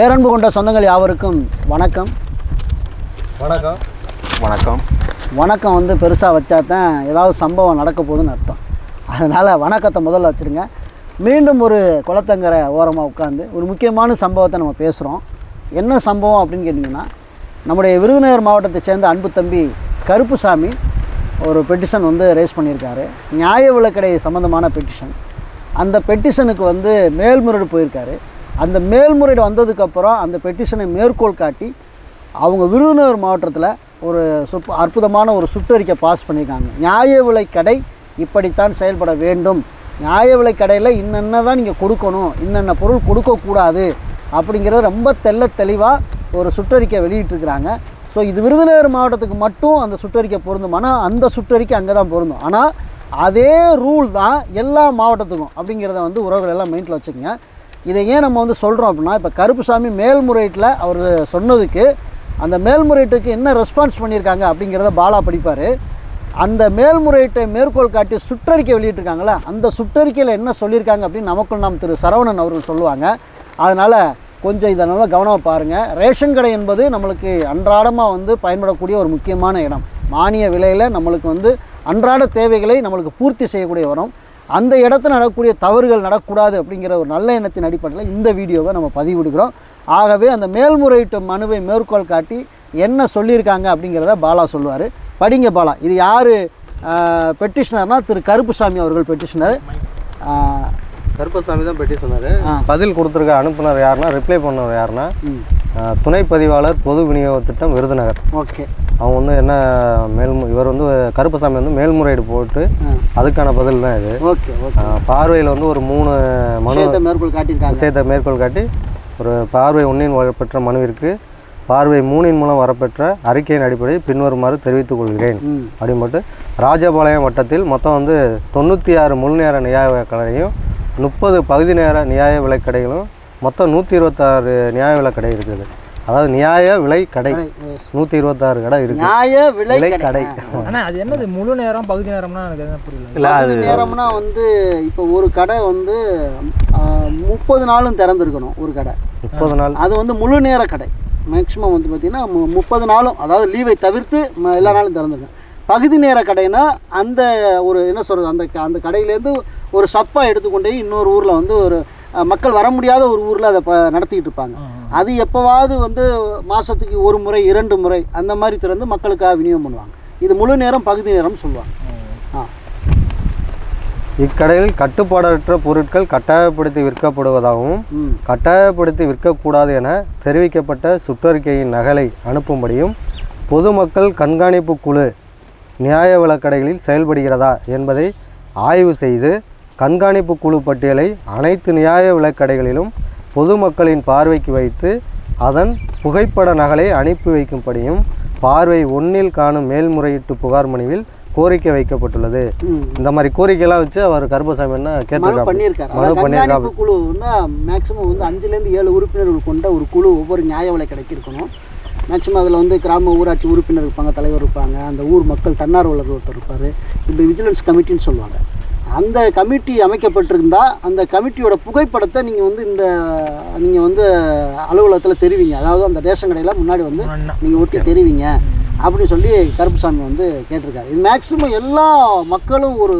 பேரன்பு கொண்ட சொந்தங்கள் யாவருக்கும் வணக்கம். வணக்கம். வணக்கம். வணக்கம் வந்து பெருசாக வச்சா தான் ஏதாவது சம்பவம் நடக்க போகுதுன்னு அர்த்தம். அதனால் வணக்கத்தை முதல்ல வச்சுருங்க. மீண்டும் ஒரு குளத்தங்கரை ஓரமாக உட்காந்து ஒரு முக்கியமான சம்பவத்தை நம்ம பேசுகிறோம் என்ன சம்பவம் அப்படின்னு கேட்டிங்கன்னா நம்முடைய விருதுநகர் மாவட்டத்தை சேர்ந்த அன்பு தம்பி கருப்புசாமி ஒரு பெட்டிஷன் வந்து ரேஸ் பண்ணியிருக்காரு. நியாய விலக்கடை சம்மந்தமான பெட்டிஷன் அந்த பெட்டிஷனுக்கு வந்து மேல்முறையீடு போயிருக்காரு. அந்த மேல்முறையீடு வந்ததுக்கப்புறம் அந்த பெட்டிஷனை மேற்கோள் காட்டி அவங்க விருதுநகர் மாவட்டத்தில் ஒரு சுப் அற்புதமான ஒரு சுற்றறிக்கை பாஸ் பண்ணியிருக்காங்க. நியாய விலை கடை இப்படித்தான் செயல்பட வேண்டும். நியாய விலை கடையில் இன்னென்ன தான் நீங்கள் கொடுக்கணும் இன்னென்ன பொருள் கொடுக்கக்கூடாது அப்படிங்கிறது ரொம்ப தெள்ள தெளிவாக ஒரு சுற்றறிக்கை வெளியிட்டிருக்கிறாங்க. ஸோ இது விருதுநகர் மாவட்டத்துக்கு மட்டும் அந்த சுற்றறிக்கை பொருந்தும் ஆனால் அந்த சுற்றறிக்கை அங்கே தான் பொருந்தும். ஆனால் அதே ரூல் தான் எல்லா மாவட்டத்துக்கும் அப்படிங்கிறத வந்து உறவுகள் எல்லாம் மைண்டில் வச்சுக்கோங்க. இதை ஏன் நம்ம வந்து சொல்கிறோம் அப்படின்னா இப்போ கருப்புசாமி மேல்முறையீட்டில் அவர் சொன்னதுக்கு அந்த மேல்முறையீட்டுக்கு என்ன ரெஸ்பான்ஸ் பண்ணியிருக்காங்க அப்படிங்கிறத பாலா படிப்பார். அந்த மேல்முறையீட்டை மேற்கோள் காட்டி சுற்றறிக்கை வெளியிட்டிருக்காங்களே அந்த சுற்றறிக்கையில் என்ன சொல்லியிருக்காங்க அப்படின்னு நமக்குள் நாம் திரு சரவணன் அவர்கள் சொல்லுவாங்க. அதனால் கொஞ்சம் இதை நல்லா கவனமாக பாருங்கள் ரேஷன் கடை என்பது நம்மளுக்கு அன்றாடமாக வந்து பயன்படக்கூடிய ஒரு முக்கியமான இடம். மானிய விலையில் நம்மளுக்கு வந்து அன்றாட தேவைகளை நம்மளுக்கு பூர்த்தி செய்யக்கூடிய வரும் அந்த இடத்துல நடக்கக்கூடிய தவறுகள் நடக்கக்கூடாது அப்படிங்கிற ஒரு நல்ல எண்ணத்தின் அடிப்படையில் இந்த வீடியோவை நம்ம பதிவிடுகிறோம். ஆகவே அந்த மேல்முறையீட்டு மனுவை மேற்கோள் காட்டி என்ன சொல்லியிருக்காங்க அப்படிங்கிறத பாலா சொல்லுவார். படிங்க பாலா. இது யார் பெட்டிஷனர்னா திரு கருப்புசாமி அவர்கள் பெட்டிஷனர் கருப்பசாமி தான் பெட்டி சொன்னார். ஆ. பதில் கொடுத்துருக்க அனுப்புனர் யாருன்னா ரிப்ளை பண்ணவர் யாருன்னா துணை பதிவாளர் பொது விநியோக திட்டம் விருதுநகர். ஓகே. அவங்க வந்து என்ன மேல்மு இவர் வந்து கருப்பசாமி வந்து மேல்முறையீடு போட்டு அதுக்கான பதில் தான் இது. ஓகே பார்வையில் வந்து ஒரு மூணு மனு மேற்கோள் காட்டியிருக்காங்க. விஷயத்தை மேற்கோள் காட்டி ஒரு பார்வை ஒன்றின் வரப்பெற்ற மனுவிற்கு பார்வை மூணின் மூலம் வரப்பெற்ற அறிக்கையின் அடிப்படையில் பின்வருமாறு தெரிவித்துக் கொள்கிறேன். அப்படின்னு போட்டு ராஜபாளையம் வட்டத்தில் மொத்தம் வந்து தொண்ணூற்றி ஆறு முழு நேர நியாய கடையும் முப்பது பகுதி நேர நியாய விலைக்கடைகளும் மொத்தம் நூற்றி இருபத்தாறு நியாய விலைக்கடை இருக்குது. அதாவது நியாய விலை கடை. நூற்றி இருபத்தாறு கடை இருக்குது நியாய விலை கடை. கடை. ஆனா அது என்னது? முழு நேரம் பகுதி நேரம்னா எனக்கு புரியல? இல்லை அது நேரம்னா வந்து இப்போ ஒரு கடை வந்து முப்பது நாளும் திறந்துருக்கணும் ஒரு கடை. முப்பது நாள். அது வந்து முழு நேர கடை. மேக்ஸிமம் வந்து பார்த்திங்கன்னா மு- முப்பது நாளும் அதாவது லீவை தவிர்த்து ம- எல்லா நாளும் திறந்துருக்கும் பகுதி நேர கடைனா அந்த ஒரு என்ன சொல்கிறது அந்த க- அந்த கடையிலேருந்து ஒரு சப்பா எடுத்துக்கொண்டே இன்னொரு ஊரில் வந்து ஒரு மக்கள் வர முடியாத ஒரு ஊரில் அதை நடத்திக்கிட்டு இருப்பாங்க. அது எப்போவாவது வந்து மாதத்துக்கு ஒரு முறை இரண்டு முறை அந்த மாதிரி திறந்து மக்களுக்காக விநியோகம் பண்ணுவாங்க. இது முழு நேரம் பகுதி நேரம் சொல்லுவாங்க. ஆ. இக்கடையில் கட்டுப்பாடற்ற பொருட்கள் கட்டாயப்படுத்தி விற்கப்படுவதாகவும் கட்டாயப்படுத்தி விற்கக்கூடாது என தெரிவிக்கப்பட்ட சுற்றறிக்கையின் நகலை அனுப்பும்படியும் பொதுமக்கள் கண்காணிப்பு குழு நியாய விலக்கடைகளில் செயல்படுகிறதா என்பதை ஆய்வு செய்து கண்காணிப்பு குழு பட்டியலை அனைத்து நியாய விலக்கடைகளிலும் பொதுமக்களின் பார்வைக்கு வைத்து அதன் புகைப்பட நகலை அனுப்பி வைக்கும்படியும் பார்வை ஒன்றில் காணும் மேல்முறையீட்டு புகார் மனுவில் கோரிக்கை வைக்கப்பட்டுள்ளது. இந்த மாதிரி கோரிக்கையெல்லாம் வச்சு அவர் கருப்பசாமி என்ன கேட்டிருக்காரு பண்ணியிருக்காரு. மனு பண்ணியிருக்காரு கண்காணிப்பு குழு வந்து மேக்ஸிமம் வந்து அஞ்சுலேருந்து ஏழு உறுப்பினர்கள் கொண்ட ஒரு குழு ஒவ்வொரு நியாய விலை கடைக்கு இருக்கணும். மேக்ஸிமம் அதில் வந்து கிராம ஊராட்சி உறுப்பினர் இருப்பாங்க தலைவர் இருப்பாங்க அந்த ஊர் மக்கள் தன்னார்வலர் ஒருத்தர் இருப்பார். இப்படி விஜிலன்ஸ் கமிட்டின்னு சொல்லுவாங்க. அந்த கமிட்டி அமைக்கப்பட்டிருந்தா அந்த கமிட்டியோட புகைப்படத்தை நீங்கள் வந்து இந்த நீங்கள் வந்து அலுவலகத்தில் தெரிவிங்க. அதாவது அந்த ரேஷன் கடையில் முன்னாடி வந்து நீங்கள் ஒட்டி தெரிவிங்க அப்படின்னு சொல்லி கருப்புசாமி வந்து கேட்டிருக்காரு. இது மேக்ஸிமம் எல்லா மக்களும் ஒரு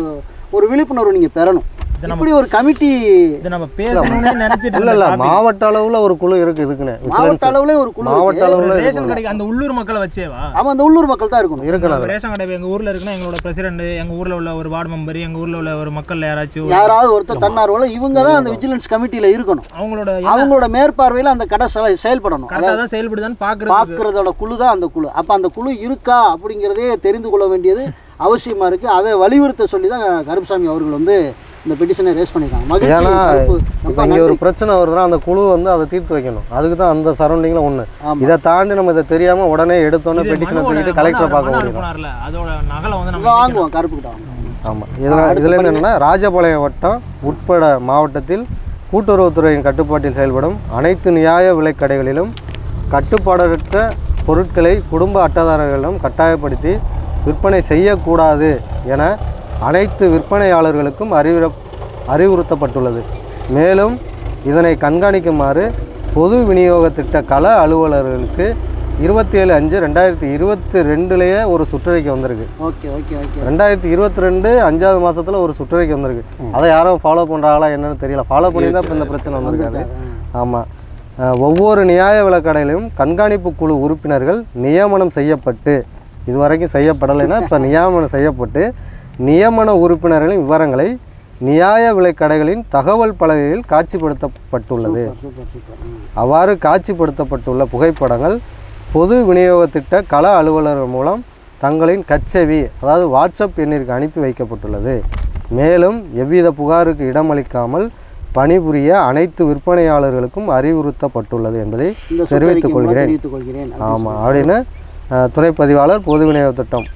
ஒரு விழிப்புணர்வு நீங்கள் பெறணும். இப்படி ஒரு கமிட்டி இதை நம்ம பேசணும்னு நினைச்சிட்டு இல்ல இல்ல. மாவட்ட அளவுல ஒரு குழு இருக்கு இதுக்குன்னு மாவட்ட அளவுல ஒரு குழு மாவட்ட. அளவுல ரேஷன். கடைக்கு அந்த உள்ளூர் மக்களை வச்சேவா ஆமா அந்த உள்ளூர் மக்கள் தான் இருக்கணும். இருக்கணும். ரேஷன் கடை எங்க ஊர்ல இருக்குன்னா எங்களோட பிரசிடண்ட் எங்க ஊர்ல உள்ள ஒரு வார்டு மெம்பர் எங்க ஊர்ல உள்ள ஒரு மக்கள் யாராச்சும் யாராவது ஒருத்தர் தன்னார்வல இவங்க தான் அந்த விஜிலன்ஸ் கமிட்டியில இருக்கணும். அவங்களோட அவங்களோட மேற்பார்வையில அந்த கடை செயல்படணும். கரெக்டாக தான் செயல்படுதான்னு பாக்குறதுக்கு. பார்க்கறதோட குழு தான் அந்த குழு. அப்ப அந்த குழு இருக்கா அப்படிங்கிறதே தெரிந்து கொள்ள வேண்டியது அவசியமா இருக்கு. அதை வலியுறுத்த சொல்லி தான் கருப்புசாமி அவர்கள் வந்து இந்த பெட்டிஷனை ரேஸ் பண்ணிருக்காங்க. மகிழ்ச்சி ஏன்னா. இப்போ இங்க ஒரு. பிரச்சனை வருதுன்னா அந்த குழு வந்து அதை தீர்த்து வைக்கணும். அதுக்கு தான் அந்த சரௌண்டிங்ல ஒண்ணு. ஆமா. இதை தாண்டி நம்ம இதை தெரியாம உடனே எடுத்தோன்னே பெட்டிஷனை தூக்கிட்டு கலெக்டரை பார்க்க முடியும். அதோட நகலை வந்து நம்ம வாங்குவோம் கருப்பு கிட்ட வாங்குவோம். ஆமா. இதுல இதுல இருந்து என்னன்னா ராஜபாளையம் வட்டம் உட்பட மாவட்டத்தில் கூட்டுறவுத்துறையின் கட்டுப்பாட்டில் செயல்படும் அனைத்து நியாய விலைக் கடைகளிலும் கட்டுப்பாடற்ற பொருட்களை குடும்ப அட்டைதாரர்களிடம் கட்டாயப்படுத்தி விற்பனை செய்யக்கூடாது என அனைத்து விற்பனையாளர்களுக்கும் அறிவுற அறிவுறுத்தப்பட்டுள்ளது. மேலும் இதனை கண்காணிக்குமாறு பொது விநியோக திட்ட கள அலுவலர்களுக்கு இருபத்தி ஏழு அஞ்சு ரெண்டாயிரத்தி இருபத்தி ரெண்டுலேயே ஒரு சுற்றறிக்கை வந்திருக்கு. Okay okay okay. ரெண்டாயிரத்தி இருபத்தி ரெண்டு அஞ்சாவது மாசத்துல ஒரு சுற்றறிக்கை வந்திருக்கு. அதை யாரும் ஃபாலோ பண்ணுறாங்களா என்னன்னு தெரியல. ஃபாலோ பண்ணி தான் இப்போ இந்த பிரச்சனை வந்திருக்காது. ஆமாம் ஒவ்வொரு நியாய விலக்கடையிலும் கண்காணிப்பு குழு உறுப்பினர்கள் நியமனம் செய்யப்பட்டு இதுவரைக்கும் செய்யப்படலைன்னா இப்போ நியமனம் செய்யப்பட்டு நியமன உறுப்பினர்களின் விவரங்களை நியாய விலைக்கடைகளின் தகவல் பலகையில் காட்சிப்படுத்தப்பட்டுள்ளது. அவ்வாறு காட்சிப்படுத்தப்பட்டுள்ள புகைப்படங்கள் பொது விநியோக திட்ட கள அலுவலர்கள் மூலம் தங்களின் கச்சேவி அதாவது வாட்ஸ்அப் எண்ணிற்கு அனுப்பி வைக்கப்பட்டுள்ளது. மேலும் எவ்வித புகாருக்கு இடமளிக்காமல் பணிபுரிய அனைத்து விற்பனையாளர்களுக்கும் அறிவுறுத்தப்பட்டுள்ளது என்பதை தெரிவித்துக் கொள்கிறேன். ஆமாம் அப்படின்னு துணை பதிவாளர் பொது விநியோக திட்டம்.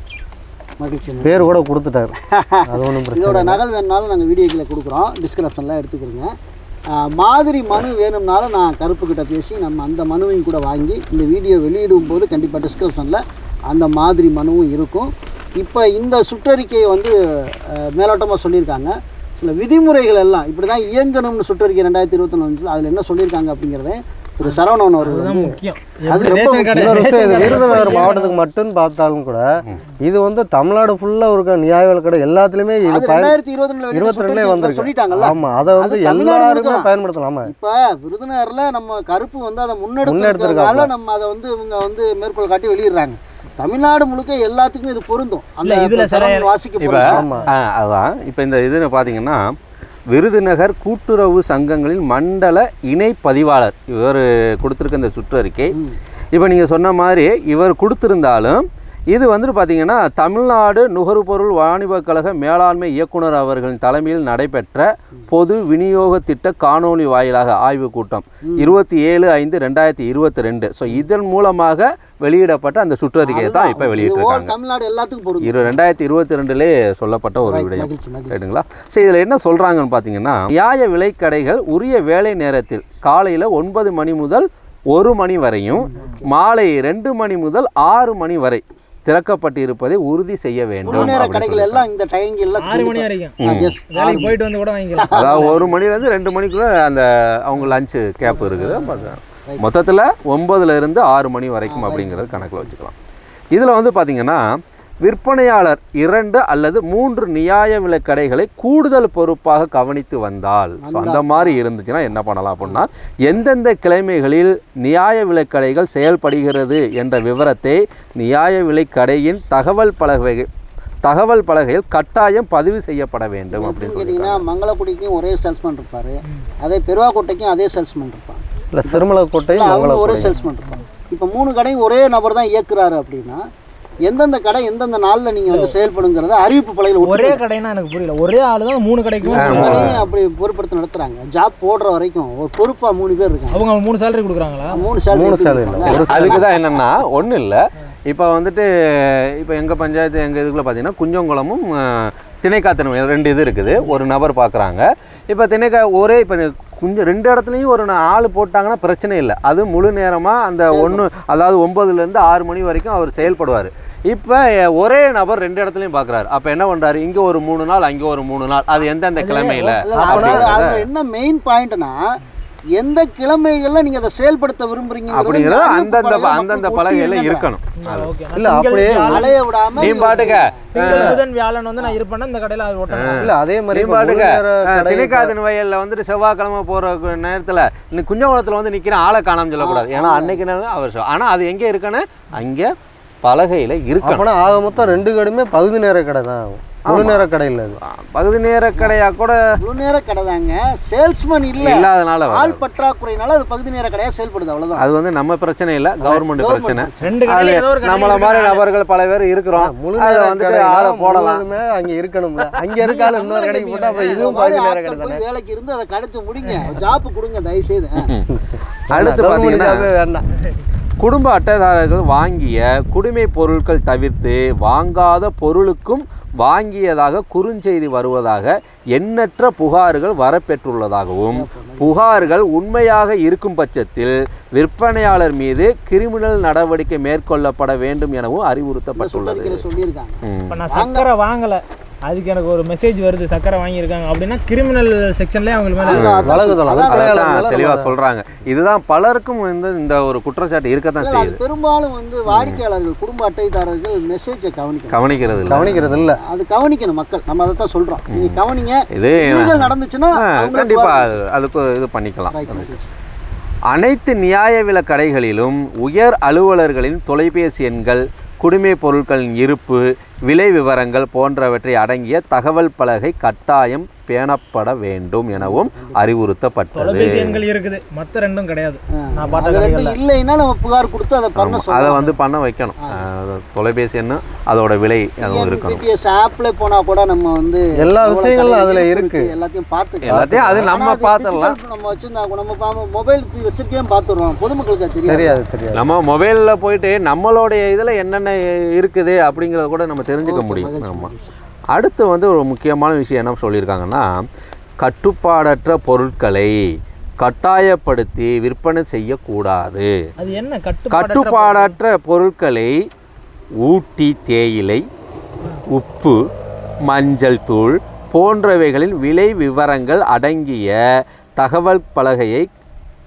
மகிழ்ச்சி பேர் கூட கொடுத்துட்டாரு. அது ஒன்றும் பிரச்சனை இதோட. நகல் வேணுனாலும் நாங்கள் வீடியோ கீழே கொடுக்குறோம் டிஸ்கிரிப்ஷனில் எடுத்துக்கிறோங்க. மாதிரி மனு வேணும்னாலும் நான் கருப்பு கிட்ட பேசி நம்ம அந்த மனுவையும் கூட வாங்கி இந்த வீடியோ வெளியிடும் போது கண்டிப்பாக டிஸ்கிரிப்ஷனில் அந்த மாதிரி மனுவும் இருக்கும். இப்போ இந்த சுற்றறிக்கையை வந்து மேலோட்டமாக சொல்லியிருக்காங்க. சில விதிமுறைகள் எல்லாம் இப்படி தான் இயங்கணும்னு சுற்றறிக்கை ரெண்டாயிரத்தி இருபத்தொன்னு அதில் என்ன சொல்லியிருக்காங்க அப்படிங்கிறத திரு சரவணன் அவர்கள் முக்கியம். அது ரொம்ப விருதுநகர் மாவட்டத்துக்கு மட்டும் பார்த்தாலும் கூட இது வந்து தமிழ்நாடு ஃபுல்லாக இருக்க நியாய விலைக்கடை எல்லாத்துலேயுமே இது ரெண்டாயிரத்தி இருபத்தி இருபத்தி ரெண்டுலேயே வந்திருக்கு. சொல்லிட்டாங்கல்ல. ஆமாம் அதை வந்து எல்லாருமே தான். பயன்படுத்தலாம். ஆமா. இப்போ விருதுநகர்ல நம்ம கருப்பு வந்து அதை முன்னெடுத்திருக்காங்க. நம்ம அதை வந்து இவங்க வந்து மேற்கோள் காட்டி வெளியிடுறாங்க. தமிழ்நாடு முழுக்க எல்லாத்துக்கும் இது பொருந்தும். அந்த இல்ல, இதுல சில- வாசிக்க இப்ப அதான். இப்போ இந்த இது பார்த்தீங்கன்னா விருதுநகர் கூட்டுறவு சங்கங்களின் மண்டல இணை பதிவாளர் இவர் கொடுத்துருக்க இந்த சுற்றறிக்கை. இப்போ நீங்கள் சொன்ன மாதிரி இவர் கொடுத்துருந்தாலும் இது வந்துட்டு பார்த்தீங்கன்னா தமிழ்நாடு நுகர்பொருள் வாணிபக் கழக மேலாண்மை இயக்குனர் அவர்களின் தலைமையில் நடைபெற்ற பொது விநியோக திட்ட காணொளி வாயிலாக ஆய்வுக் கூட்டம். இருபத்தி ஏழு ஐந்து ரெண்டாயிரத்தி இருபத்தி ரெண்டு ஸோ இதன் மூலமாக வெளியிடப்பட்ட அந்த சுற்றறிக்கையை தான் இப்போ வெளியிட்டிருக்காங்க. தமிழ்நாடு எல்லாத்துக்கும் இரு ரெண்டாயிரத்தி இருபத்தி ரெண்டுலே சொல்லப்பட்ட ஒரு விடயம். ரைட்டுங்களா ஸோ இதில் என்ன சொல்கிறாங்கன்னு பார்த்தீங்கன்னா நியாய விலைக்கடைகள் உரிய வேலை நேரத்தில் காலையில் ஒன்பது மணி முதல் ஒரு மணி வரையும் மாலை ரெண்டு மணி முதல் ஆறு மணி வரை திறக்கப்பட்டிருப்பதை உறுதி செய்ய வேண்டும் கடைகள். எல்லாம் இந்த டைம் எல்லாம் ஆறு மணி வரைக்கும் ம். yes. வேலைக்கு போயிட்டு வந்து கூட வாங்கிக்கலாம் அதாவது ஒரு மணிலேருந்து ரெண்டு மணிக்குள்ள அந்த அவங்க லஞ்சு கேப் இருக்குது. மொத்தத்தில் ஒம்பதுல இருந்து ஆறு மணி வரைக்கும் அப்படிங்கிறது கணக்கில் வச்சுக்கலாம் இதில் வந்து பார்த்தீங்கன்னா விற்பனையாளர் இரண்டு அல்லது மூன்று நியாய விலைக் கடைகளை கூடுதல் பொறுப்பாக கவனித்து வந்தால். ஸோ அந்த மாதிரி இருந்துச்சுன்னா என்ன பண்ணலாம் அப்படின்னா எந்தெந்த கிழமைகளில் நியாய விலைக் கடைகள் செயல்படுகிறது என்ற விவரத்தை நியாய விலைக் கடையின் தகவல் பலகை தகவல் பலகையில் கட்டாயம் பதிவு செய்யப்பட வேண்டும் அப்படின்னு கேட்டிங்கன்னா மங்களக்குடிக்கும் ஒரே சேல்ஸ்மேன் இருப்பாரு. அதே பெருவாக்கோட்டைக்கும் அதே சேல்ஸ்மேன் இருப்பாங்க இல்லை சிறுமலக்கோட்டை ஒரே சேல்ஸ்மேன் இருப்பாங்க. இப்போ மூணு கடையும் ஒரே நபர் தான் இயக்குறாரு அப்படின்னா எந்தெந்த கடை எந்தெந்த நாள்ல நீங்க வந்து செயல்படுங்கிறத அறிவிப்பு பலகையில் ஒரே கடைன்னா எனக்கு புரியல. ஒரே ஆளு தான் மூணு கடைக்கும் அப்படி பொறுப்படுத்தி நடத்துறாங்க. ஜாப் போடுற வரைக்கும் ஒரு பொறுப்பா மூணு பேர் இருக்காங்க. அவங்க மூணு சேலரி கொடுக்குறாங்களா? மூணு salary மூணு சேலரி இல்லை கொடுப்பாங்க? ஒரு அதுக்கு தான் என்னென்னா ஒன்றும் இல்லை. இப்போ வந்துட்டு இப்போ எங்கள் பஞ்சாயத்து எங்கள் இதுக்குள்ள பார்த்தீங்கன்னா குஞ்சங்குளமும் திணைக்காத்தனம் ரெண்டு இது இருக்குது. ஒரு நபர் பார்க்குறாங்க இப்போ திணைக்கா ஒரே இப்போ கொஞ்சம் ரெண்டு இடத்துலையும் ஒரு ஆள் போட்டாங்கன்னா பிரச்சனை இல்லை. அது முழு நேரமாக அந்த ஒன்று அதாவது ஒம்பதுலேருந்து ஆறு மணி வரைக்கும் அவர் செயல்படுவார். இப்போ ஒரே நபர் ரெண்டு இடத்துலையும் பார்க்குறாரு அப்போ என்ன பண்ணுறாரு இங்கே ஒரு மூணு நாள் அங்கே ஒரு மூணு நாள். அது எந்தெந்த கிழமையில்? என்ன மெயின் பாயிண்ட்னா எந்த கிழமைகள்ல நீங்க அதை செயல்படுத்த விரும்புறீங்க அப்படிங்கிறது அந்தந்த அந்தந்த பலகையில் இருக்கணும். இல்ல, அப்படியே அலைய விடாம நீ பாட்டுக்க. புதன் வியாழன் வந்து நான் இருப்பேன்னா இந்த கடையில இல்லை அதே மாதிரி பாட்டுக்க, திணைக்காதன் வயல்ல வந்துட்டு செவ்வாய்க்கிழமை போற நேரத்துல இன்னைக்கு குஞ்சகுளத்துல வந்து நிக்கிற ஆளை காணாம சொல்லக்கூடாது. ஏன்னா அன்னைக்கு நாள் அவர் ஆனா அது எங்க இருக்குன்னு அங்க பலகையில இருக்கணும் அப்போனா ஆக மொத்தம் ரெண்டு கடையுமே பகுதி நேர கடை தான் முழு நேர கடை இல்லை அது. பகுதி நேர கடையா கூட முழு நேர கடை தாங்க. சேல்ஸ்மேன் இல்ல. இல்லாதனால ஆள். பற்றாக்குறையினால அது பகுதி நேர கடையா செயல்படுது அவ்வளவுதான். அது வந்து நம்ம பிரச்சனை இல்ல கவர்மெண்ட் பிரச்சனை. ரெண்டு நம்மள மாதிரி. நபர்கள் பல பேர் இருக்கிறோம். முழு அதை நேர வந்துட்டு கடைனா ஆளை போடலாம். அங்க இருக்கணும்ல. அங்க இருக்கால இன்னொரு கடைக்கு போட்டா அப்புறம் இதுவும் பகுதி நேர கடை தானே வேலைக்கு இருந்து அதை கடத்து முடிங்க. ஜாப் கொடுங்க தயவு செய்து அடுத்து ஏ வேண்டாம். குடும்ப அட்டைதாரர்கள் வாங்கிய குடிமை பொருட்கள் தவிர்த்து வாங்காத பொருளுக்கும் வாங்கியதாக குறுஞ்செய்தி வருவதாக எண்ணற்ற புகார்கள் வரப்பெற்றுள்ளதாகவும் புகார்கள் உண்மையாக இருக்கும் பட்சத்தில் விற்பனையாளர் மீது கிரிமினல் நடவடிக்கை மேற்கொள்ளப்பட வேண்டும் எனவும் அறிவுறுத்தப்பட்டுள்ளது. அதுக்கு எனக்கு ஒரு மெசேஜ் வருது சக்கரை வாங்கியிருக்காங்க. அப்படின்னா கிரிமினல் செக்ஷன்லேயே அவங்களுக்கு தெளிவாக சொல்றாங்க. இதுதான் பலருக்கும் வந்து இந்த ஒரு குற்றச்சாட்டு இருக்கத்தான் செய்யுது. பெரும்பாலும் வந்து வாடிக்கையாளர்கள் குடும்ப அட்டைதாரர்கள் மெசேஜை கவனிக்கணும். கவனிக்கிறது இல்லை கவனிக்கிறது இல்ல அது கவனிக்கணும் மக்கள். நம்ம அதை தான் சொல்றோம் நீங்க கவனிங்க. இது நடந்துச்சுன்னா ஆ, அவங்களே கண்டிப்பா புகார் அது- அதுக்கு இது பண்ணிக்கலாம். அனைத்து நியாய விலைக் கடைகளிலும் உயர் அலுவலர்களின் தொலைபேசி எண்கள் குடிமைப் பொருட்களின் இருப்பு விலை விவரங்கள் போன்றவற்றை அடங்கிய தகவல் பலகை கட்டாயம் பேணப்பட வேண்டும் எனவும் அறிவுறுத்தப்பட்டது. இருக்குது. மற்ற ரெண்டும் கிடையாது. இல்லைன்னா நம்ம புகார் கொடுத்து அதை பண்ண அதை வந்து பண்ண வைக்கணும். தொலைபேசி எண்ணு அதோட விலை அதுவும் இருக்கணும். ஆப்ல போனா கூட நம்ம வந்து எல்லா விஷயங்களும் அதுல இருக்கு. எல்லாத்தையும் பார்த்து எல்லாத்தையும் அது நம்ம பார்த்துடலாம். நம்ம வச்சிருந்தா நம்ம மொபைல் வச்சிருக்கே பார்த்துடுறோம். பொதுமக்களுக்கு தெரியாது. தெரியாது நம்ம மொபைலில் போயிட்டு நம்மளுடைய இதில் என்னென்ன இருக்குது அப்படிங்கிறத கூட நம்ம தெரிஞ்சுக்க முடியும். ஆமாம். அடுத்து வந்து ஒரு முக்கியமான விஷயம் என்ன சொல்லியிருக்காங்கன்னா கட்டுப்பாடற்ற பொருட்களை கட்டாயப்படுத்தி விற்பனை செய்யக்கூடாது. அது என்ன? கட்டுப்பாடற்ற கட்டுப்பாடற்ற பொருட்களை ஊட்டி தேயிலை உப்பு மஞ்சள் தூள் போன்றவைகளின் விலை விவரங்கள் அடங்கிய தகவல் பலகையை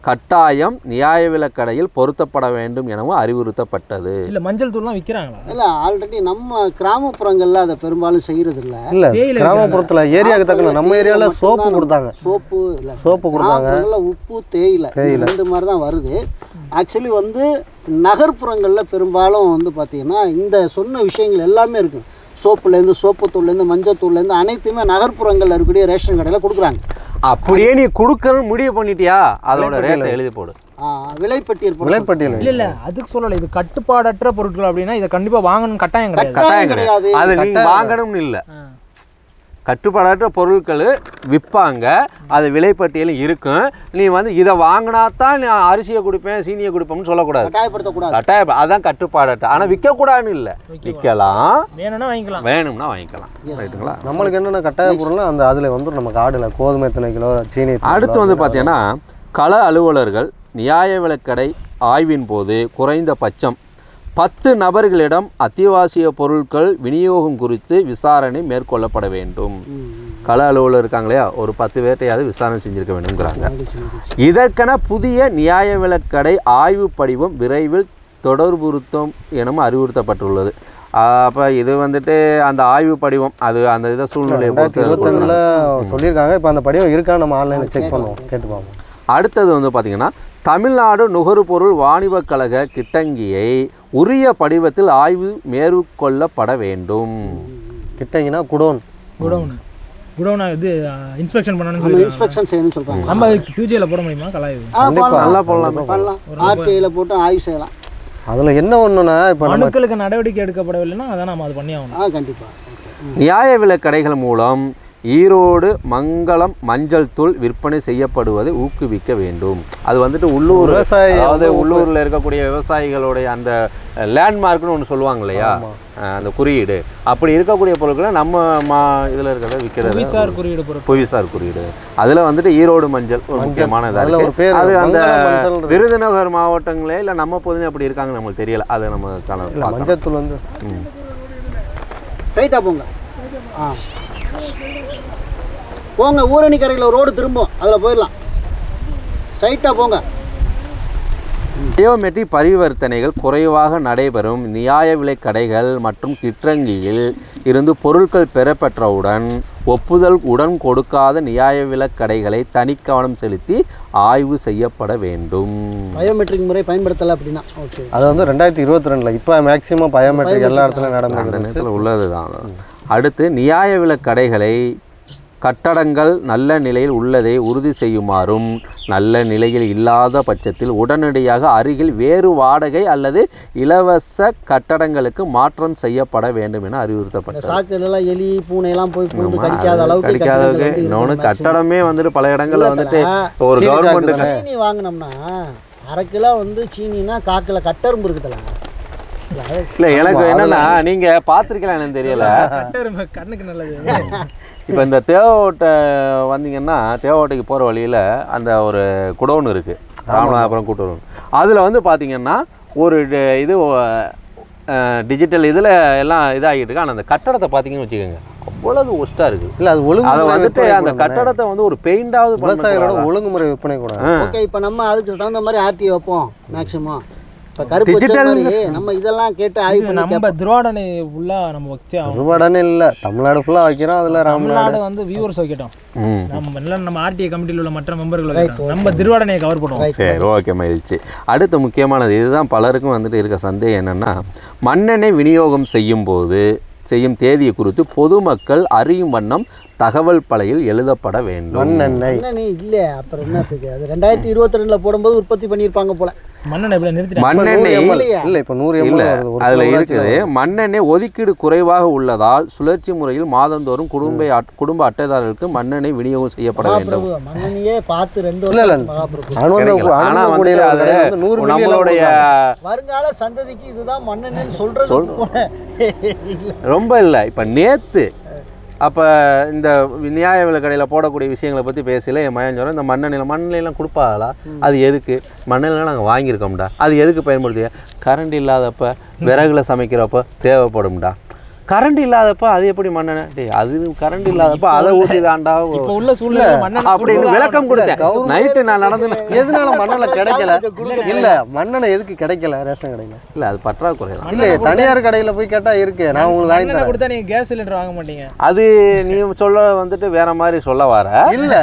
கட்டாயம் நியாய விலைக் கடையில் பொருத்தப்பட வேண்டும் எனவும் அறிவுறுத்தப்பட்டது. இல்ல மஞ்சள் தூள்லாம் விற்கிறாங்களா இல்ல ஆல்ரெடி நம்ம கிராமப்புறங்கள்ல அதை பெரும்பாலும் செய்யறது இல்ல இல்ல கிராமப்புறத்துல ஏரியாவுக்கு தக்கன நம்ம ஏரியால தேயிலை சோப்பு கொடுத்தாங்க. சோப்பு இல்ல சோப்பு கொடுத்தாங்க. உப்பு தேயிலை தேயிலை. இந்த ரெண்டு மாதிரி தான் வருது. ஆக்சுவலி வந்து நகர்ப்புறங்கள்ல பெரும்பாலும் வந்து பாத்தீங்கன்னா இந்த சொன்ன விஷயங்கள் எல்லாமே இருக்கு. சோப்புலேருந்து சோப்புத்தூள்லேருந்து மஞ்சத்தூள்லேருந்து அனைத்துமே நகர்ப்புறங்களில் இருக்கக்கூடிய ரேஷன் கடையில் கொடுக்குறாங்க. அப்படியே நீ கொடுக்கணும் முடிவு பண்ணிட்டியா? அதோட. ரேட்டை எழுதி போடு. விலைப்பட்டியல் போட்டு விலைப்பட்டியல். இல்ல இல்ல அதுக்கு சொல்லல. இது கட்டுப்பாடற்ற பொருட்கள் அப்படின்னா இதை கண்டிப்பா வாங்கணும் கட்டாயம் கிடையாது. கட்டாயம் கிடையாது. அது நீங்க. வாங்கணும்னு இல்லை. கட்டுப்பாடற்ற பொருட்கள் விற்பாங்க. அது விலைப்பட்டியலும் இருக்கும். நீ வந்து இதை வாங்கினா தான் நான் அரிசியை கொடுப்பேன் சீனியை கொடுப்பேன்னு சொல்லக்கூடாது. கட்டாயப்படுத்தக்கூடாது. கட்டாயம் அதான் கட்டுப்பாடற்ற. ஆனால் விற்கக்கூடாதுன்னு இல்லை. விற்கலாம். வேணும்னா வாங்கிக்கலாம். வேணும்னா வாங்கிக்கலாம். ரைட்டுங்களா? நம்மளுக்கு என்னென்ன கட்டாய பொருள்னா அந்த அதுல வந்துடும் நம்ம காடுல கோதுமை எத்தனை கிலோ சீனி எத்தனை அடுத்து வந்து பார்த்தீங்கன்னா கள அலுவலர்கள் நியாய விலைக்கடை ஆய்வின் போது குறைந்தபட்சம் பத்து நபர்களிடம் அத்தியாவசிய பொருட்கள் விநியோகம் குறித்து விசாரணை மேற்கொள்ளப்பட வேண்டும். கள அலுவலர் இருக்காங்க இல்லையா? ஒரு பத்து பேர்ட்டையாவது விசாரணை செஞ்சிருக்க வேண்டும்ங்கிறாங்க. இதற்கென புதிய நியாய விலைக்கடை ஆய்வு படிவம் விரைவில் தொடர்புறுத்தும் எனவும் அறிவுறுத்தப்பட்டுள்ளது. அப்போ இது வந்துட்டு அந்த ஆய்வு படிவம் அது அந்த இதை சூழ்நிலையை பொறுத்து. சொல்லியிருக்காங்க. இப்போ அந்த படிவம் இருக்கா? நம்ம ஆன்லைனில் செக் பண்ணுவோம். கேட்டு பார்ப்போம். அடுத்தது வந்து பார்த்திங்கன்னா தமிழ்நாடு நுகர்பொருள் வாணிபக் கழக கிட்டங்கியை உரிய படிவத்தில் ஆய்வு மேற்கொள்ளப்பட வேண்டும். கிட்டங்கினா குடோன். குடவுன் குடவுனா இது இன்ஸ்பெக்ஷன் இன்ஸ்பெக்ஷன் செய்யணும்னு நம்ம கியூஜியில் போட முடியுமா. நல்லா போடலாம். பண்ணலாம் ஒரு ரொம்ப- ஆர்டிஐல போட்டு ஆய்வு செய்யலாம். அதுல என்ன ஒண்ணுன்னா இப்போ மனுக்களுக்கு நடவடிக்கை எடுக்கப்படவில்லைன்னா அதான் நம்ம அது பண்ணி ஆகணும் ஆ கண்டிப்பா. Okay. ம். நியாய விலைக் கடைகள் மூலம் ஈரோடு மங்களம் மஞ்சள் தூள் விற்பனை செய்யப்படுவதை ஊக்குவிக்க வேண்டும். அது வந்துட்டு உள்ளூர் விவசாயி அதாவது உள்ளூரில் இருக்கக்கூடிய விவசாயிகளுடைய அந்த லேண்ட்மார்க்னு ஒன்று சொல்லுவாங்க இல்லையா? அந்த குறியீடு. அப்படி இருக்கக்கூடிய பொருட்களை நம்ம மா இதில் இருக்கிறத விற்கிறது புவிசார் குறியீடு புவிசார் குறியீடு. அதில் வந்துட்டு ஈரோடு மஞ்சள் ஒரு மஞ்சள். முக்கியமான இதாக அதுல ஒரு இருக்கு பேர். அது அந்த. விருதுநகர் மாவட்டங்களே இல்லை நம்ம பகுதியில் அப்படி இருக்காங்க நம்மளுக்கு தெரியல. அதை நம்ம காண பார்க்கலாம். மஞ்சத்தூள் வந்து ம். ஸ்ட்ரைட்டாக போங்க. ஆ. போங்க ஊரணி கரையில் ரோடு திரும்பும். அதில் போயிடலாம். ஸ்ட்ரைட்டாக போங்க. பயோமெட்ரிக் பரிவர்த்தனைகள் குறைவாக நடைபெறும். நியாய விலைக் கடைகள் மற்றும் கிற்றங்கியில் இருந்து பொருட்கள் பெறப்பெற்றவுடன் ஒப்புதல் உடன் கொடுக்காத நியாய விலைக் கடைகளை தனி கவனம் செலுத்தி ஆய்வு செய்யப்பட வேண்டும். பயோமெட்ரிக் முறை பயன்படுத்தலை அப்படின்னா. ஓகே அது வந்து ரெண்டாயிரத்தி இருபத்தி ரெண்டுல. இப்போ மேக்ஸிமம் பயோமெட்ரிக் எல்லா இடத்துலையும் நடந்துருக்கு. நேரத்தில் உள்ளது தான் அடுத்து நியாய விலைக் கடைகளை கட்டடங்கள் நல்ல நிலையில் உள்ளதை உறுதி செய்யுமாறும் நல்ல நிலையில் இல்லாத பட்சத்தில் உடனடியாக அருகில் வேறு வாடகை அல்லது இலவச கட்டடங்களுக்கு மாற்றம் செய்யப்பட வேண்டும் என அறிவுறுத்தப்பட்டது. எலி பூனை எல்லாம் போய் கடிக்காத அளவுக்கு கடிக்காத அளவுக்கு இன்னொன்று கட்டடமே வந்துட்டு பல இடங்கள்ல வந்துட்டு ஒரு கவர்மெண்ட் வாங்கினோம்னா அரை கிலோ வந்து சீனினா காக்கில் கட்டரும்பு இருக்குதுல இல்லை எனக்கு என்னன்னா நீங்க பார்த்துருக்கலாம் எனக்கு தெரியல. கண்ணுக்கு நல்லது. இப்போ இந்த தேவோட்டை வந்தீங்கன்னா தேவோட்டைக்கு போகிற வழியில் அந்த ஒரு குடோன் இருக்குது ராமநாதபுரம் கூட்டுறவு அதில் வந்து பார்த்தீங்கன்னா ஒரு இது டிஜிட்டல் இதில் எல்லாம் இதாகிட்டு இருக்கு. ஆனால் அந்த கட்டடத்தை பார்த்தீங்கன்னு வச்சுக்கோங்க அவ்வளவு ஒஸ்ட்டாக இருக்குது இல்ல அது ஒழுங்குமுறை அதை வந்துட்டு விற்பனை அந்த. கட்டடத்தை வந்து ஒரு பெயிண்டாவது விவசாயிகளோட ஒழுங்குமுறை விற்பனை கூட. ஓகே இப்போ நம்ம அதுக்கு தகுந்த மாதிரி ஆர்டி வைப்போம் மேக்ஸிமம் இப்போ கருப்பு வச்ச Digital மாதிரி நம்ம இதெல்லாம் கேட்டு ஆய்வு பண்ணி நம்ம திருவாடனை ஃபுல்லா நம்ம வச்சே ஆகணும் ஒருபாடனே இல்ல தமிழ்நாடு ஃபுல்லா வைக்கிறோம் அதுல ராமநாடு. தமிழ்நாடு வந்து வியூவர்ஸ் வைக்கட்டும். ம். நம்ம எல்லாம் நம்ம ஆர்டிஐ கமிட்டியில் உள்ள மற்ற மெம்பர்கள் வைக்கட்டும். நம்ம திருவாடனையை கவர் பண்ணுவோம். சரி ஓகே மகிழ்ச்சி. அடுத்த முக்கியமானது இதுதான் பலருக்கும் வந்துட்டு இருக்க சந்தேகம் என்னென்னா மண்ணெண்ணெய் விநியோகம் செய்யும் போது செய்யும் தேதியை குறித்து பொதுமக்கள் அறியும் வண்ணம் தகவல் பலையில் எழுதப்பட வேண்டும். மண்ணெண்ணெய். என்ன நீ இல்லை அப்புறம் என்னத்துக்கு? அது ரெண்டாயிரத்தி இருபத்தி ரெண்டில் போடும்போது உற்பத்தி பண்ணியிருப்பாங்க போல. மண்ணெண்ணெய் மண்ணெண்ணெய்? இல்ல இப்ப நூறு இல்ல, அதில் இருக்குது. மண்ணெண்ணெய் ஒதுக்கீடு குறைவாக உள்ளதால் சுழற்சி முறையில் மாதந்தோறும் குடும்ப அட்- குடும்ப அட்டைதாரர்களுக்கு மண்ணெண்ணெய் விநியோகம் செய்யப்பட வேண்டும். பார்த்து ரெண்டு இல்ல, இல்ல. வருஷம் மகாபிரபு. அனுவந்த கிடைக்கல. ஆனா அனுவந்த வந்துட்டு குடியில அது வந்து நூறு மில்லியன் நம்மளுடைய வருங்கால சந்ததிக்கு இதுதான் மன்னன்னு சொல்றது சொல்- போல. இல்ல ரொம்ப இல்லை. இப்போ நேத்து அப்போ இந்த நியாய விலை கடையில் போடக்கூடிய விஷயங்களை பற்றி பேசல என் சொல்கிறேன் இந்த மண்ணெண்ணெயில் மண்ணெண்ணெய்லாம் கொடுப்பாங்களா? அது எதுக்கு? மண்ணெண்ணெய்லாம் நாங்கள் வாங்கியிருக்கோம்டா. அது எதுக்கு பயன்படுத்துக கரண்ட் இல்லாதப்ப விறகுல சமைக்கிறப்ப தேவைப்படும்டா. கரண்ட் இல்லாதப்ப அது எப்படி மண்ணெண்ணெய்? டேய் அது கரண்ட் இல்லாதப்ப அதை ஊற்றி தாண்டா இப்போ உள்ள சூழ்நிலை அப்படின்னு விளக்கம் கொடுத்தேன். நைட்டு நான் நடந்து எதனால மண்ணெண்ணெய் கிடைக்கல. இல்ல மண்ணெண்ணெய் எதுக்கு கிடைக்கல? ரேஷன் கடையில. இல்லை அது பற்றாக்குறை தான். இல்ல தனியார் கடையில போய் கேட்டா இருக்கு. நான் உங்களுக்கு வாங்கி கொடுத்தா நீங்க கேஸ் சிலிண்டர் வாங்க மாட்டீங்க. அது நீ சொல்ல வந்துட்டு வேற மாதிரி சொல்ல வர. இல்ல.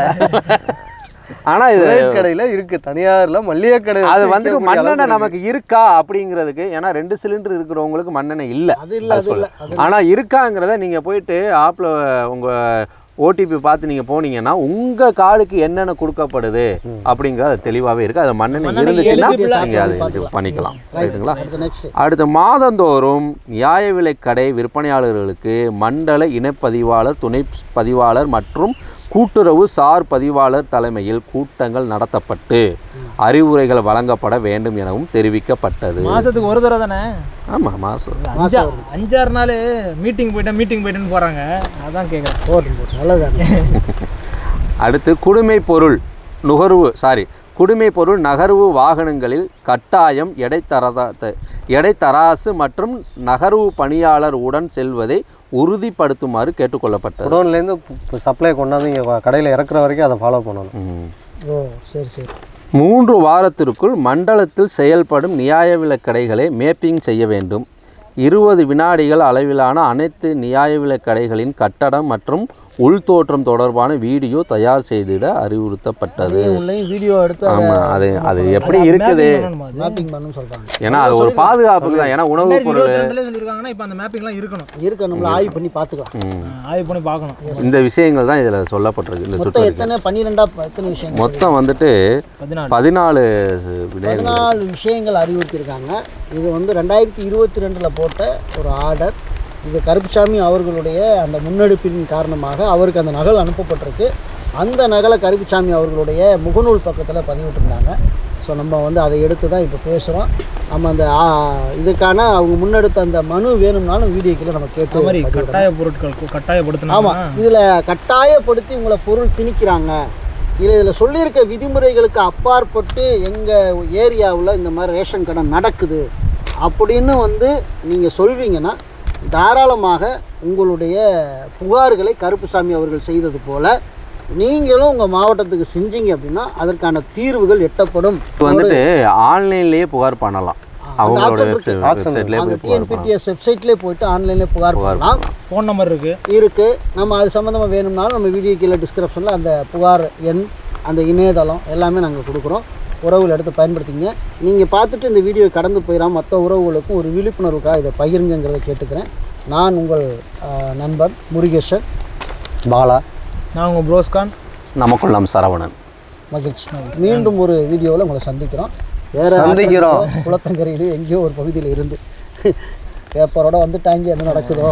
ஆனால் இது ரேட் கடையில இருக்கு தனியார்ல மல்லிகை கடை அது விற்கக்கூடிய மண்ணெண்ணெய் நமக்கு இருக்கா அப்படிங்கிறதுக்கு ஏன்னா ரெண்டு சிலிண்டர் இருக்கிறவங்களுக்கு மண்ணெண்ணெய் இல்லை அது இல்ல அது இல்ல அது ஆனா இருக்காங்கிறத நீங்க போயிட்டு ஆப்ல உங்க ஓடிபி பார்த்து நீங்க போனீங்கன்னா உங்க கார்டுக்கு என்னென்ன கொடுக்கப்படுது. அப்படிங்கிறது அது தெளிவாவே இருக்கு அது மண்ணெண்ணெய் இருந்துச்சுன்னா eligible நீங்க அதை. இது பண்ணிக்கலாம். ரைட்டுங்களா அடுத்து மாதந்தோறும் நியாய விலைக் கடை விற்பனையாளர்களுக்கு மண்டல இனப்பதிவாளர் துணை பதிவாளர் மற்றும் கூட்டுறவு சார் பதிவாளர் தலைமையில் கூட்டங்கள் நடத்தப்பட்டு அறிவுரைகள் வழங்கப்பட வேண்டும் எனவும் தெரிவிக்கப்பட்டது. மாசத்துக்கு ஒரு தடவை தானே? ஆமா மாசம். அஞ்சா அஞ்சாறு நாள் மீட்டிங் போயிட்டேன் மீட்டிங் போயிட்டேன்னு போறாங்க. அதான் கேட்குறேன் நல்லதானே அடுத்து குடிமை பொருள் நுகர்வு சாரி குடிமை பொருள் நகர்வு வாகனங்களில் கட்டாயம் எடைத்தரதா எடைத்தராசு மற்றும் நகர்வு பணியாளர் உடன் செல்வதை உறுதிப்படுத்துமாறு கேட்டுக்கொள்ளப்பட்டது. குடோன்ல இருந்து சப்ளை கொண்டாந்து இங்க கடையில இறக்குற வரைக்கும் அதை ஃபாலோ பண்ணணும். ஓ சரி சரி. மூன்று வாரத்திற்குள் மண்டலத்தில் செயல்படும் நியாய விலைக் கடைகளை மேப்பிங் செய்ய வேண்டும். இருபது வினாடிகள் அளவிலான அனைத்து நியாய விலைக் கடைகளின் கட்டடம் மற்றும் உள்தோற்றம் தொடர்பான வீடியோ தயார் செய்திட அறிவுறுத்தப்பட்டது. வீடியோ எடுத்து அதை ஆமா அது அது எப்படி இருக்குது? மேப்பிங் பண்ணணும்னு சொல்றாங்க. ஏன்னா அது ஒரு பாதுகாப்புக்கு தான். ஏன்னா உணவுப் பொருள். சொல்லியிருக்காங்கன்னா இப்போ அந்த மேப்பிங்லாம் இருக்கணும். இருக்க நம்மள ஆய்வு பண்ணி பார்த்துக்கலாம். ஆய்வு பண்ணி பார்க்கணும். இந்த விஷயங்கள் தான் இதில் சொல்லப்பட்டிருக்கு இந்த மொத்தம் சுற்று எத்தனை? பன்னிரெண்டா எத்தனை விஷயங்கள்? மொத்தம் வந்துட்டு பதினாலு. பதினாலு விஷயங்கள் அறிவுறுத்தியிருக்காங்க. இது வந்து ரெண்டாயிரத்தி இருபத்தி ரெண்டில் போட்ட ஒரு ஆர்டர் இது கருப்புசாமி அவர்களுடைய அந்த முன்னெடுப்பின் காரணமாக அவருக்கு அந்த நகல் அனுப்பப்பட்டிருக்கு. அந்த நகலை கருப்புசாமி அவர்களுடைய முகநூல் பக்கத்தில் பதிவிட்டிருந்தாங்க. ஸோ நம்ம வந்து அதை எடுத்து தான் இப்போ பேசுகிறோம் நம்ம அந்த இதுக்கான அவங்க முன்னெடுத்த அந்த மனு வேணும்னாலும் வீடியோ கீழே நம்ம கேட்டு. கட்டாய பொருட்கள் கட்டாயப்படுத்தினா ஆமாம் இதில் கட்டாயப்படுத்தி உங்களை பொருள் திணிக்கிறாங்க. இல்லை இதில் சொல்லியிருக்க விதிமுறைகளுக்கு அப்பாற்பட்டு எங்கள் ஏரியாவில் இந்த மாதிரி ரேஷன் கடை நடக்குது. அப்படின்னு வந்து நீங்கள் சொல்வீங்கன்னா தாராளமாக உங்களுடைய புகார்களை கருப்புசாமி அவர்கள் செய்தது போல் நீங்களும் உங்கள் மாவட்டத்துக்கு செஞ்சீங்க அப்படின்னா அதற்கான தீர்வுகள் எட்டப்படும். வந்துட்டு ஆன்லைன்லேயே புகார் பண்ணலாம். டிஎன்பிடிஎஸ் வெப்சைட்லேயே போயிட்டு ஆன்லைன்லேயே புகார் பண்ணலாம். பண்ணலாம். ஃபோன் நம்பர் இருக்கு. இருக்குது நம்ம அது சம்மந்தமாக வேணும்னாலும் நம்ம வீடியோ கீழே டிஸ்கிரிப்ஷனில் அந்த புகார் எண் அந்த இணையதளம் எல்லாமே நாங்கள் கொடுக்குறோம். உறவுகள் எடுத்து பயன்படுத்திங்க. நீங்கள் பார்த்துட்டு இந்த வீடியோ கடந்து போயிடாம மற்ற உறவுகளுக்கும் ஒரு விழிப்புணர்வுக்காக இதை பகிருங்கிறத கேட்டுக்கிறேன். நான் உங்கள் ஆஹ், நண்பன் முருகேசன். பாலா. நான் உங்கள் ப்ரோஸ்கான் நமக்குள்ளாம் சரவணன். மகிழ்ச்சி. மீண்டும் ஒரு வீடியோவில் உங்களை சந்திக்கிறோம். வேறு சந்திக்கிறோம். குளத்தங்கரையிலே எங்கேயோ ஒரு பகுதியில் இருந்து. பேப்பரோட வந்துட்டாங்க என்ன நடக்குதோ.